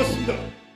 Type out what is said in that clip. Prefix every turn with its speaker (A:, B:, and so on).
A: 고맙습니다.